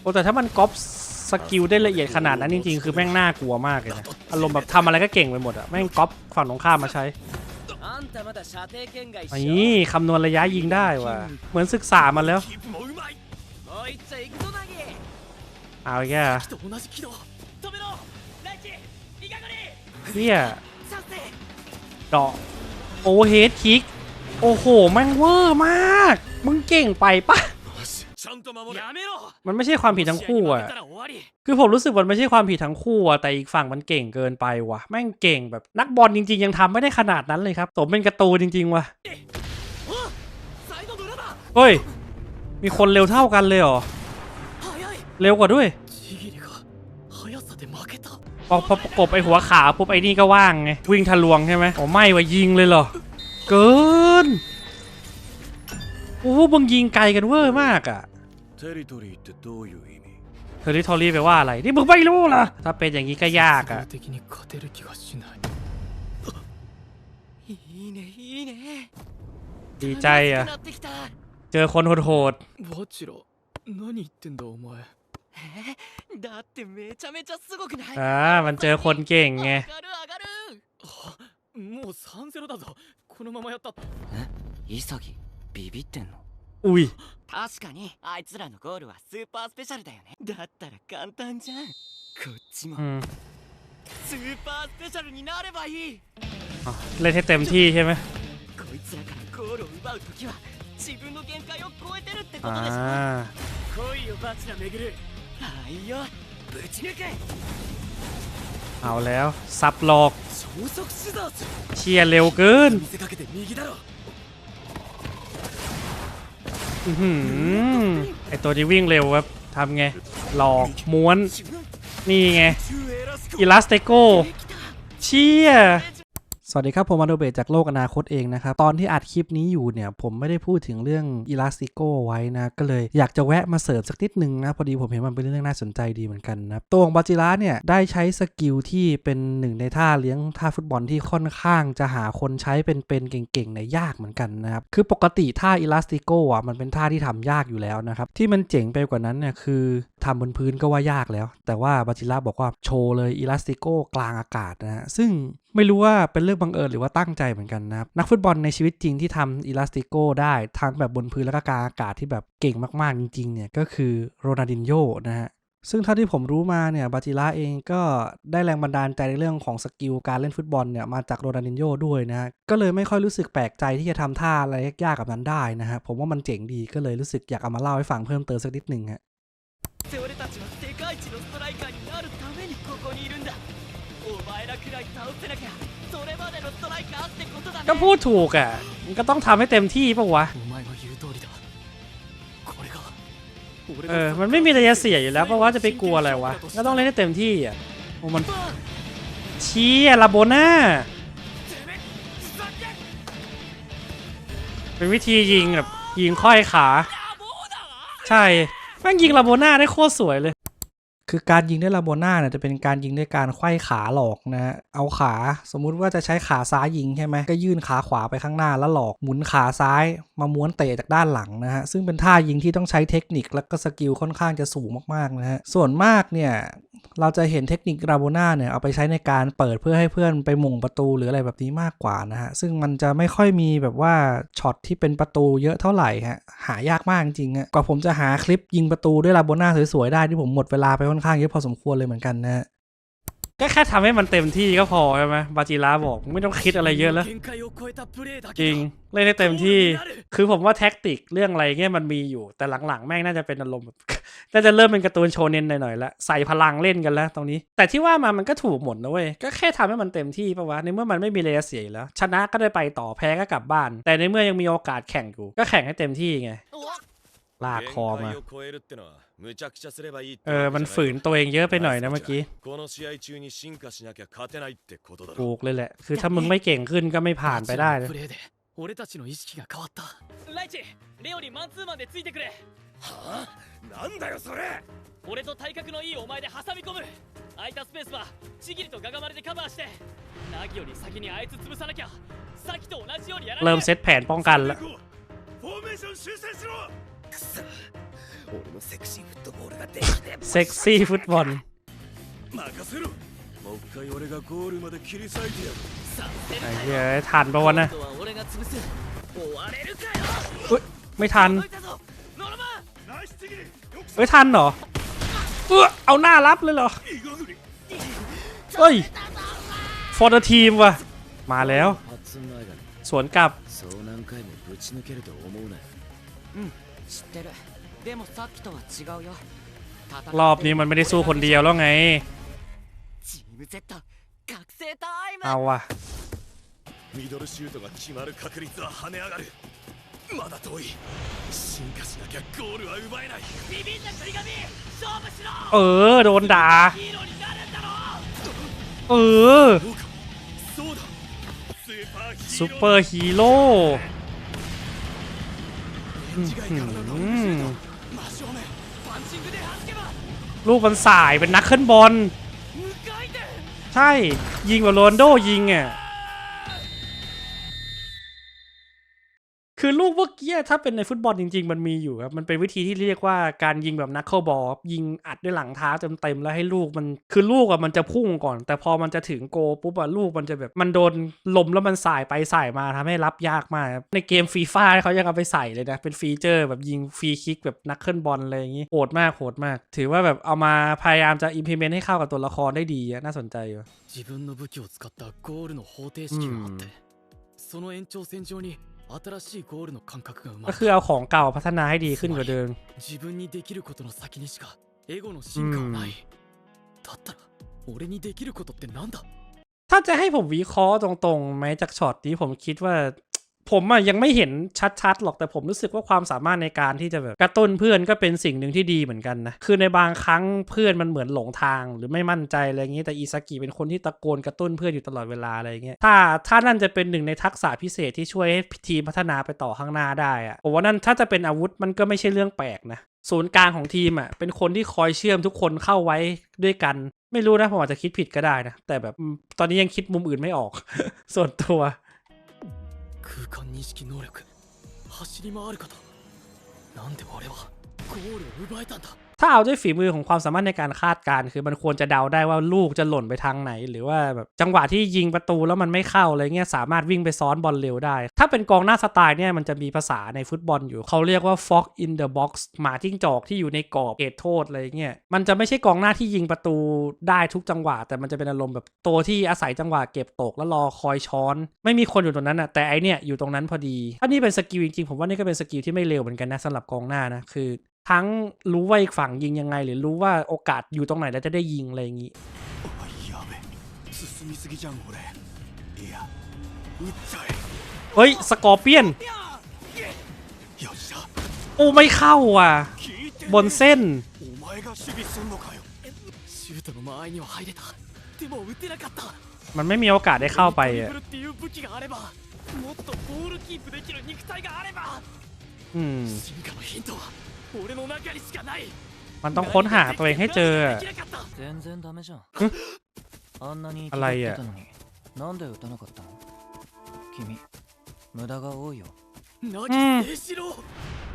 โอ้แต่ถ้ามันก๊อปสกิลได้ละเอียดขนาดนั้นจริงๆ คือแม่งน่ากลัวมากเลยนะ อารมณ์แบบทำอะไรก็เก่งไปหมดอะแม่งก๊อปฝั่งตรงข้ามมาใช้อันนี้คำนวณระยะยิงได้ว่ะ เหมือนศึกษามาแล้วเอาแก่เนี่ยดอะโอเฮดคิก โอ้โห แม่งเวอร์มาก มึงเก่งไปปะ やめろ มันไม่ใช่ความผิดทั้งคู่ 試合に負 อะ けたら終わり คือผมรู้สึกมันไม่ใช่ความผิดทั้งคู่อะแต่อีกฝั่งมันเก่งเกินไปว่ะ แม่งเก่งแบบนักบอลจริง ๆ ยังทำไม่ได้ขนาดนั้นเลยครับสมเป็นการ์ตูนจริง ๆ ว่ะ あサイドの裏だ เฮ้ย มีคนเร็วเท่ากันเลยเหรอ 早い เร็วกว่าด้วย ちぎりが速さで負けた พอพอประกบไอหัวขาปุ๊บไอ้นี่ก็ว่างไง วิ่งทะลวงใช่ไหมโอ้ไม่ว่ายิงเลยเหรอ เกิน โอ้โหมึงยิงไกลกันเวอร์มากอะ テリトリーってどういう意味 เทอริทอรี่แปลว่าอะไร นี่มึงไม่รู้เหรอ ถ้าเป็นอย่างนี้ก็ยากอะ 的に勝てる気がしないいいねいいね ดีใจอะ 楽しくなってきた เจอคนโหด バチラ何言ってんだお前えだってめちゃめちゃすごくないๆอ่ามันเจอคนเก่งไง 上がる上がるあもう3-0だぞこのままやった潔ビビってんの อุ้ย 確かにあいつらのゴールはスーパースペシャルだよねだったら簡単じゃんこっちも อืม スーパースペシャルになればいい อ่ะเล่นให้เต็มที่ใช่ไหม こいつらからゴールを奪う時は自分の限界を超えてるってこ อ่ とでしょ า 来いよバチラめぐるはいよぶち抜け เอาแล้วซับหลอก 超速シザーズ เชียร์เร็วเกิน 見せかけて右だろ อ้ไอตัวที่วิ่งเร็วครับทำไง หลอก ม้วน นี่ไง อิลาสเตโก เชี่ย สวัสดีครับ ผมมาโดเบจากโลกอนาคตเองนะครับ ตอนที่อัดคลิปนี้อยู่เนี่ย ผมไม่ได้พูดถึงเรื่อง Elastico ไว้นะ ก็เลยอยากจะแวะมาเสริมสักนิดนึงนะ พอดีผมเห็นมันเป็นเรื่องน่าสนใจดีเหมือนกันนะ ตัวของบาจิระเนี่ย ได้ใช้สกิลที่เป็นหนึ่งในท่าเลี้ยงท่าฟุตบอลที่ค่อนข้างจะหาคนใช้เป็นๆเก่งๆเนี่ยยากเหมือนกันนะครับ คือปกติท่า Elastico อะมันเป็นท่าที่ทำยากอยู่แล้วนะครับที่มันเจ๋งไปกว่านั้นเนี่ยคือทำบนพื้นก็ว่ายากแล้ว แต่ว่าบาจิระบอกว่าโชว์เลย Elastico กลางอากาศนะซึ่ง ไม่รู้ว่าเป็นเรื่องบังเอิญหรือว่าตั้งใจเหมือนกันนะครับ นักฟุตบอลในชีวิตจริงที่ทำอิลาสติโกได้ทั้งแบบบนพื้นและก็กลางอากาศที่แบบเก่งมากๆจริงๆเนี่ยก็คือโรนัลดินโญ่นะฮะซึ่งเท่าที่ผมรู้มาเนี่ยบาจิระเองก็ได้แรงบันดาลใจในเรื่องของสกิลการเล่นฟุตบอลเนี่ยมาจากโรนัลดินโญ่ด้วยนะฮะก็เลยไม่ค่อยรู้สึกแปลกใจที่จะทำท่าอะไรยากๆกับนั้นได้นะฮะผมว่ามันเจ๋งดีก็เลยรู้สึกอยากเอามาเล่าให้ฟังเพิ่มเติมสักนิดหนึ่งฮะ ก็พูดถูกอะมันก็ต้องทำให้เต็มที่ปะวะเออ มันไม่มีระยะเสียอยู่แล้วเพาะวะจะไปกลัวอะไรวะ ก็ต้องเล่นให้เต็มที่อะโอ้มันเชี้ลาโบน่าเป็นวิธียิงแบบยิงค่อยขา ใช่ แม่งยิงลาโบน่าได้โคตรสวยเลย คือการยิงด้วยลาโบน่าเนี่ยจะเป็นการยิงด้วยการไขว้ขาหลอกนะฮะเอาขาสมมุติว่าจะใช้ขาซ้ายยิงใช่ไหมก็ยื่นขาขวาไปข้างหน้าแล้วหลอกหมุนขาซ้ายมาม้วนเตะจากด้านหลังนะฮะซึ่งเป็นท่ายิงที่ต้องใช้เทคนิคและก็สกิลค่อนข้างจะสูงมากๆนะฮะส่วนมากเนี่ยเราจะเห็นเทคนิคลาโบน่าเนี่ยเอาไปใช้ในการเปิดเพื่อให้เพื่อนไปม่งประตูหรืออะไรแบบนี้มากกว่านะฮะซึ่งมันจะไม่ค่อยมีแบบว่าช็อตที่เป็นประตูเยอะเท่าไหร่ฮะายากมากจริงๆอะกว่าผมจะหาคลิปยิงประตูด้วยลาโบน่าสวยๆได้ที่ผมหมดเวลาไปค่อนข้างเยอะพอสมควรเลยเหมือนกันนะฮะ ก็แค่ทำให้มันเต็มที่ก็พอใช่ไหมบาจิระบอกไม่ต้องคิดอะไรเยอะแล้ว จริง เล่นให้เต็มที่ คือผมว่าแท็กติกเรื่องอะไรเงี้ยมันมีอยู่ แต่หลังๆ แม่งน่าจะเป็นอารมณ์น่าจะเริ่มเป็นการ์ตูนโชเน้นหน่อยๆละใส่พลังเล่นกันแล้วตรงนี้ แต่ที่ว่ามามันก็ถูกหมดนะเว้ย ก็แค่ทำให้มันเต็มที่ปะวะ ในเมื่อมันไม่มีเลยเสียแล้ว ชนะก็ได้ไปต่อแพ้ก็กลับบ้าน แต่ในเมื่อยังมีโอกาสแข่งอยู่ ก็แข่งให้เต็มที่ไง ลากคอมา 限界を超えるってのは無茶苦茶すればいいって เออ มันฝืนตัวเองเยอะไปหน่อยนะเมื่อกี้ この試合中に進化しなきゃ勝てないってことだろ ถูกเลยแหละ คือถ้ามึงไม่เก่งขึ้นก็ไม่ผ่านไปได้นะ プレーで俺たちの意識が変わったライチレオにマンツーマンでついてくれはあなんだよそれ俺と体格のいいお前で挟み込む空いたスペースはちぎりとガガマルでカバーしてナギより先にあいつ潰さなきゃさっきと同じようにやら เริ่ม ね เซตแผนป้องกันแล้ว フォーメーション修正しろ เซ็กซี่ฟุตบอลไอ้เหี้ยทันปะวันะอุ้ยไม่ทันเฮ้ยทันเหรอเออเอาหน้ารับเลยเหรอเฮ้ยฟอร์ดทีมวะมาแล้ว สวนกลับ รอบนี้มันไม่ได้สู้คนเดียวแล้วไงเอาว่ะミドルシュートが決まる確率は跳ね上がるまだ遠い進化しなきゃゴールは奪えないビビンだ国神勝負しろเออโดนด่าเออซูเปอร์ฮีโร่ ลูกมันสายเป็นนักเคลื่อนบอล ใช่ ยิงแบบโรนโดยิงอะ คือลูกเมื่อกี้ถ้าเป็นในฟุตบอลจริง ๆ มันมีอยู่ครับ มันเป็นวิธีที่เรียกว่าการยิงแบบนักเข้าบอลยิงอัดด้วยหลังเท้าเต็มๆแล้วให้ลูกมัน คือลูกอะมันจะพุ่งก่อน แต่พอมันจะถึงโกลปุ๊บอะลูกมันจะแบบ มันโดนลมแล้วมันสายไปสายมาทำให้รับยากมากครับในเกมฟีฟ่าเขายังเอาไปใส่เลยนะ เป็นฟีเจอร์แบบยิงฟรีคิกแบบนักเคลื่อนบอลอะไรอย่างงี้ โหดมากโหดมาก ถือว่าแบบเอามาพยายามจะ implement ให้เข้ากับตัวละครได้ดีอะน่าสนใจอยู่ 自分の武器を使ったゴールの方程式があって、その延長線上に 新しいゴールの感覚が生ま ก็ れ คือ た เอาของเก่าพัฒนาให้ดีขึ้นกว่าเดิม 自分にできることの先にしかエゴの進化はない、だったら俺にできることってなんだ ถ้าจะให้ผมวิเคราะห์ตรงๆไหมจากช็อตนี้ผมคิดว่า ผมอะยังไม่เห็นชัดๆหรอกแต่ผมรู้สึกว่าความสามารถในการที่จะแบบกระตุ้นเพื่อนก็เป็นสิ่งหนึ่งที่ดีเหมือนกันนะคือในบางครั้งเพื่อนมันเหมือนหลงทางหรือไม่มั่นใจอะไรอย่างนี้แต่อิซากิเป็นคนที่ตะโกนกระตุ้นเพื่อนอยู่ตลอดเวลาอะไรอย่างเงี้ยถ้าถ้านั่นจะเป็นหนึ่งในทักษะพิเศษที่ช่วยให้ทีมพัฒนาไปต่อข้างหน้าได้อะผมว่านั่นถ้าจะเป็นอาวุธมันก็ไม่ใช่เรื่องแปลกนะศูนย์กลางของทีมอะเป็นคนที่คอยเชื่อมทุกคนเข้าไว้ด้วยกันไม่รู้นะผมอาจจะคิดผิดก็ได้นะแต่แบบตอนนี้ยังคิดมุมอื่นไม่ออก ส่วนตัว 空間認識能力。走り回ることなんで俺はゴールを奪えたんだ。 ถ้าเอาด้วยฝีมือของความสามารถในการคาดการณ์คือมันควรจะเดาได้ว่าลูกจะหล่นไปทางไหน หรือว่าแบบจังหวะที่ยิงประตูแล้วมันไม่เข้าอะไรเงี้ยสามารถวิ่งไปซ้อนบอลเร็วได้ ถ้าเป็นกองหน้าสไตล์เนี่ยมันจะมีภาษาในฟุตบอลอยู่เขาเรียกว่า fox in the box หมาจิ้งจอกที่อยู่ในกรอบเขตโทษอะไรเงี้ยมันจะไม่ใช่กองหน้าที่ยิงประตูได้ทุกจังหวะ แต่มันจะเป็นอารมณ์แบบตัวที่อาศัยจังหวะเก็บตกแล้วรอคอยช้อน ไม่มีคนอยู่ตรงนั้นอะแต่ไอเนี่ยอยู่ตรงนั้นพอดีถ้านี่เป็นสกิลจริงๆผมว่านี่ก็เป็นสกิลที่ไม่เลวเหมือนกันนะสำหรับกองหน้านะคือ ทั้งรู้ว่าอีกฝั่งยิงยังไง หรือรู้ว่าโอกาสอยู่ตรงไหนแล้วจะได้ยิงอะไรอย่างนี้เฮ้ย สกอร์เปียน โอ้ ไม่เข้าอะ บนเส้น มันไม่มีโอกาสได้เข้าไปอะอืม มันต้องค้นหาตัวเองให้เจอ อะไรอะ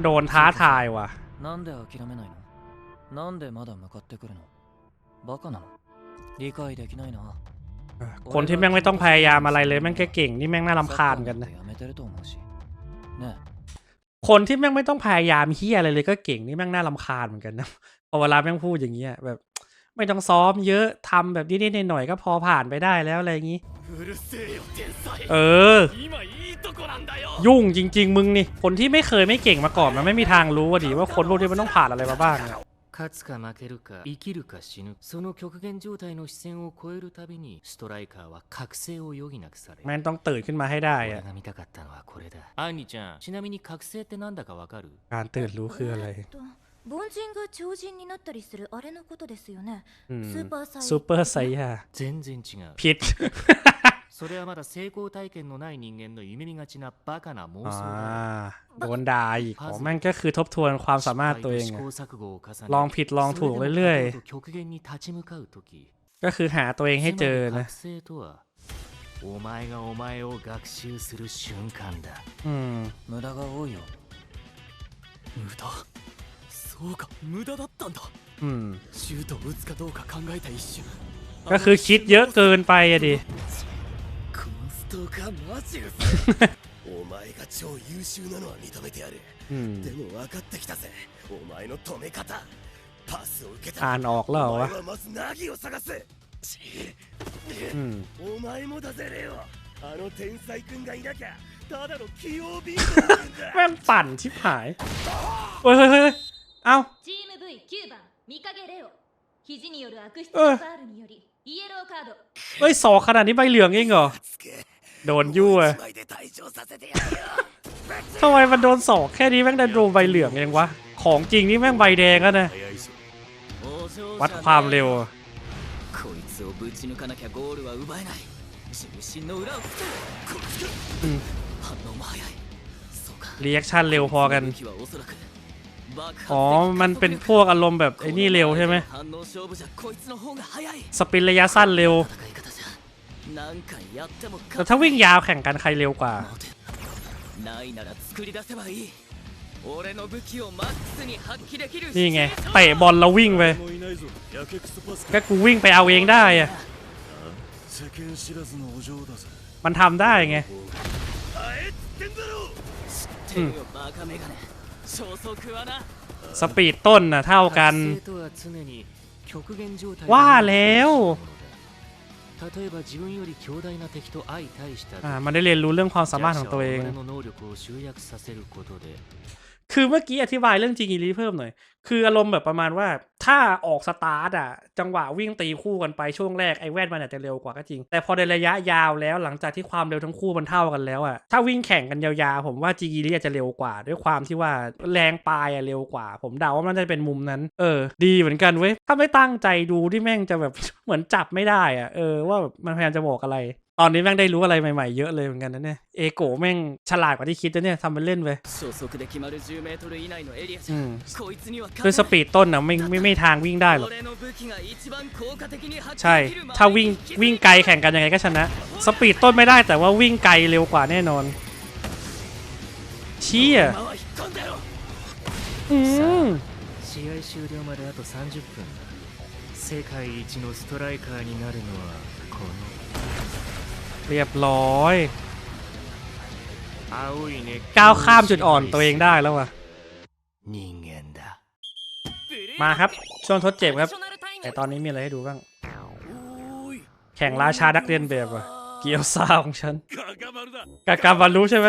โดนท้าทายว่ะคนที่แม่งไม่ต้องพยายามอะไรเลยแม่งแค่เก่งนี่แม่งน่ารำคาญกันนะ คนที่แม่งไม่ต้องพยายามเฮียอะไรเลยก็เก่งนี่แม่งน่าลำคาญเหมือนกันนะพอเวลาแม่งพูดอย่างเงี้ยแบบ ไม่ต้องซ้อมเยอะทำแบบนิดๆหน่อยก็พอผ่านไปได้แล้วอะไรอย่างงี้ เออ ยุ่งจริง ๆ มึงนี่ คนที่ไม่เคยไม่เก่งมาก่อนมันไม่มีทางรู้ว่าดิว่าคนพวกนี้มันต้องผ่านอะไรมาบ้างเนี่ย 勝つか負けるか生きるか死ぬその極限状態の視線を超えるたびにストライカーは覚醒を余儀なくされる แม่งต้องตื่นขึ้นมาให้ได้ 俺 อะ が見たかったのはこれだアンリちゃんちなみに覚醒ってなんだかわかる การตื่นรู้คืออะไร えっと凡人が超人になったりするあれのことですよね。 อืม スーパーサイ ซูเปอร์ไซย่า 全然違う ผิด それはまだ成功体験のない人間の夢見がちなバカな妄 อ่า 想だ โดนด่าอีกอ๋อแม่งก็คือทบทวนความสามารถตัวเอง 失敗 อะ と試行錯誤を重ね ลองผิดลองถูกเรื่อย それでも勝とうと極限に立ち向かう時 ๆ ก็คือหาตัวเองให้เจอ つまり นะ 覚醒とはお前がお前を学習する瞬間だ อืม 無駄が多いよ無駄そ そうか無駄だったんだ อืม シュートを打つかどうか考えた一瞬 ก็คือคิดเยอะเกินไปอะดิ このストーカーマジうお前が超優秀なのは認めてやる อืม でも分かってきたぜお前の止め方パスを受けた อ่านออกแล้วเหรอ お วะ 前はまずナギを探すち อืม お前もだぜレオあの天才君がいなきゃただの器用ビートなんだ แม่งปั่นชิบหายเฮ้ยเฮ้ยเฮ้ยเอ้า チーム V9 番見影レオ肘による悪質うんなファールによりイエローカード เอ้ยสอกขนาดนี้ใบเหลืองเองเหรอ つけ โดนยั่วทำไมมันโดนสอกแค่นี้แม่งได้โดนใบเหลืองเองวะ ของจริงนี่แม่งใบแดงแล้วนะ วัดความเร็วรีแอคชั่นเร็วพอกัน อ๋อ มันเป็นพวกอารมณ์แบบไอ้นี่เร็วใช่ไหมสปินระยะสั้นเร็ว แต่ถ้าวิ่งยาวแข่งกันใครเร็วกว่านี่ไงเตะบอลแล้ววิ่งไปก็กูวิ่งไปเอาเองได้อะมันทำได้ไงสปีดต้นน่ะเท่ากัน ว่าแล้ว 例えば自分より強大な敵と相対した時 อ่า มันได้เรียนรู้เรื่องความสามารถของตัวเอง คือเมื่อกี้อธิบายเรื่องจีกิรีเพิ่มหน่อย คืออารมณ์แบบประมาณว่า ถ้าออกสตาร์ทอะ จังหวะวิ่งตีคู่กันไปช่วงแรกไอ้แว่นมันอาจจะเร็วกว่าก็จริง แต่พอในระยะยาวแล้วหลังจากที่ความเร็วทั้งคู่มันเท่ากันแล้วอะ ถ้าวิ่งแข่งกันยาวๆผมว่าจีกิรีอาจจะเร็วกว่า ด้วยความที่ว่าแรงปลายอะเร็วกว่า ผมเดาว่ามันจะเป็นมุมนั้น เออ ดีเหมือนกันเว้ย ถ้าไม่ตั้งใจดูที่แม่งจะแบบเหมือนจับไม่ได้อะ เออว่ามันพยายามจะบอกอะไร ตอนนี้แม่งได้รู้อะไรใหม่ๆเยอะเลยเหมือนกันนะเนี่ย เอโกะแม่งฉลาดกว่าที่คิดนะเนี่ยทำเป็นเล่นไป 消息で決まる10メートル以内のエリアじ อื ゃ ม こいつには勝 ด้วย て ส ない ปีดต้นนะไม่ไม่ไม่ทางวิ่งได้หรอก 俺の武器が一番効果的に発 ใช่ 揮できる ถ้าวิ่งวิ่งไกลแข่งกันยังไงก็ชนะ สปีดต้นไม่ได้แต่ว่าวิ่งไกลเร็วกว่าแน่นอน เชี่ย 今は引っ込んでろ อืม 試合終了まであと30分だ世界一のストライカーになるのはこ เรียบร้อยก้าวข้ามจุดอ่อนตัวเองได้แล้ววะมาครับ ช่วงทดเจ็บครับ แต่ตอนนี้มีอะไรให้ดูบ้าง แข่งราชาดักเรียนแบบวะเกียวซาของฉันกากาบารู้ใช่ไหม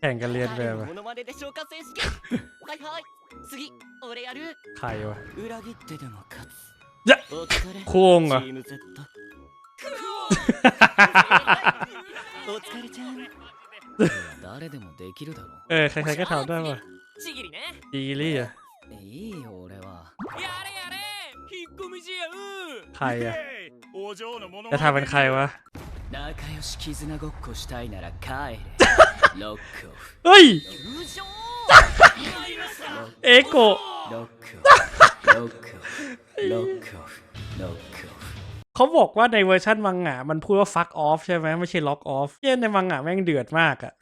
แข่งกันเรียนแบบอะใครวะ 裏切ってでも勝ついやお疲れクオンがチーム Z お疲れちゃん誰でもできるだろ เออ ใครๆก็ทำได้ว่ะ ちぎりね ดีลี่อะ いいよ俺はやれやれ引っ込み思案 ใครอะ お嬢のもの จะทำเป็นใครวะ 仲良し絆ごっこしたいなら帰れロックオフ เฮ้ย 優勝 เอโกะ ロックオフ เขาบอกว่าในเวอร์ชันมังงะมันพูดว่า fuck off ใช่ไหมไม่ใช่ล็อกออฟเย้ในมังงะแม่งเดือดมากอะ